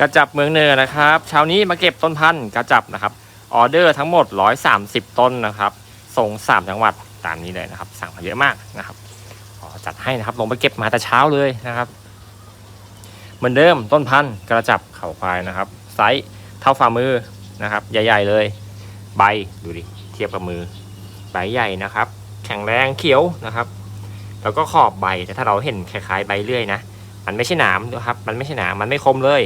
กระจับเมืองเหนือนะครับ เช้านี้มาเก็บต้นพันธุ์กระจับนะครับ ออเดอร์ทั้งหมด 130 ต้นนะครับ ส่ง 3 จังหวัดตามนี้เลยนะครับ สั่งมาเยอะมากนะครับจัดให้นะครับ ลงไปเก็บมาแต่เช้าเลยนะครับ เหมือนเดิมต้นพันธุ์กระจับเข่าควายนะครับ ไซส์เท่าฝ่ามือนะครับ ใหญ่ ๆเลย ใบดูดิ เทียบกับมือ ใบใหญ่นะครับ แข็งแรงเขียวนะครับ แล้วก็ขอบใบแต่ถ้าเราเห็นคล้ายๆใบเลื่อยนะ มันไม่ใช่หนามนะครับ มันไม่ใช่หนามมันไม่คมเลย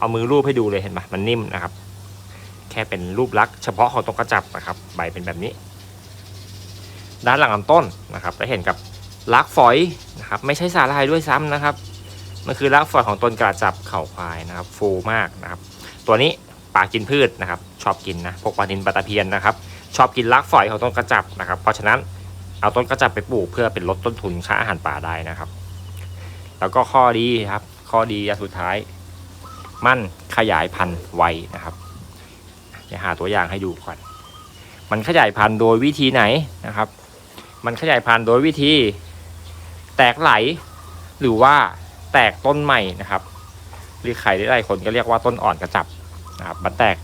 เอามือรูปให้ดูเลยเห็นปะมันนิ่มนะครับ แค่เป็นรูปลักษณ์เฉพาะของตรงกระจับนะครับ ใบเป็นแบบนี้ ด้านหลังลำต้นนะครับจะเห็นกับลักฝอยนะครับ ไม่ใช่สาลายด้วยซ้ำนะครับ มันคือลักฝอยของต้นกระจับเข่าควายนะครับ ฟูมากนะครับ ตัวนี้ปลากินพืชนะครับ ชอบกินนะพวกปลานินปลาตะเพียนนะครับ ชอบกินลักฝอยของต้นกระจับนะครับ เพราะฉะนั้นเอาต้นกระจับไปปลูกเพื่อเป็นลดต้นทุนค่าอาหารป่าได้นะครับ แล้วก็ข้อดีครับ ข้อดีอย่างสุดท้าย มันขยายพันธุ์ไวนะครับจะหาตัวอย่างให้ดูก่อน มันขยายพันธุ์โดยวิธีไหนนะครับ มันขยายพันธุ์โดยวิธี แตกไหล หรือว่าแตกต้นใหม่นะครับหรือใครได้หลายคนก็เรียกว่าต้นอ่อนกระจับนะครับมันแตก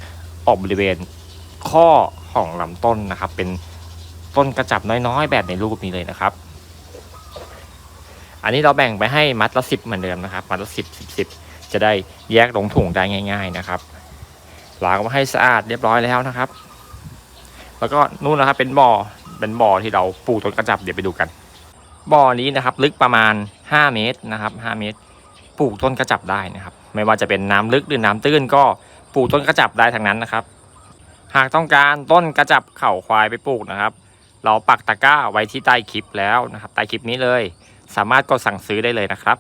ออกบริเวณข้อของลำต้นนะครับ เป็นต้นกระจับน้อยๆ แบบในรูปนี้เลยนะครับ อันนี้เราแบ่งไปให้มัดละสิบเหมือนเดิมนะครับ มัดละสิบสิบสิบ จะได้แยกลงถุงได้ง่าย ๆนะครับล้างมาให้สะอาดเรียบร้อยแล้วนะครับ แล้วก็นู่นนะครับเป็นบ่อเป็นบ่อที่เราปลูกต้นกระจับเดี๋ยวไปดูกัน บ่อนี้นะครับ ลึกประมาณ 5 เมตรนะครับ 5 เมตร ปลูกต้นกระจับได้นะครับ ไม่ว่าจะเป็นน้ำลึกหรือน้ำตื้นก็ปลูกต้นกระจับได้ทั้งนั้นนะครับ หากต้องการต้นกระจับเข่าควายไปปลูกนะครับ เราปักตะกร้าไว้ที่ใต้คลิปแล้วนะครับ ใต้คลิปนี้เลย สามารถกดสั่งซื้อได้เลยนะครับ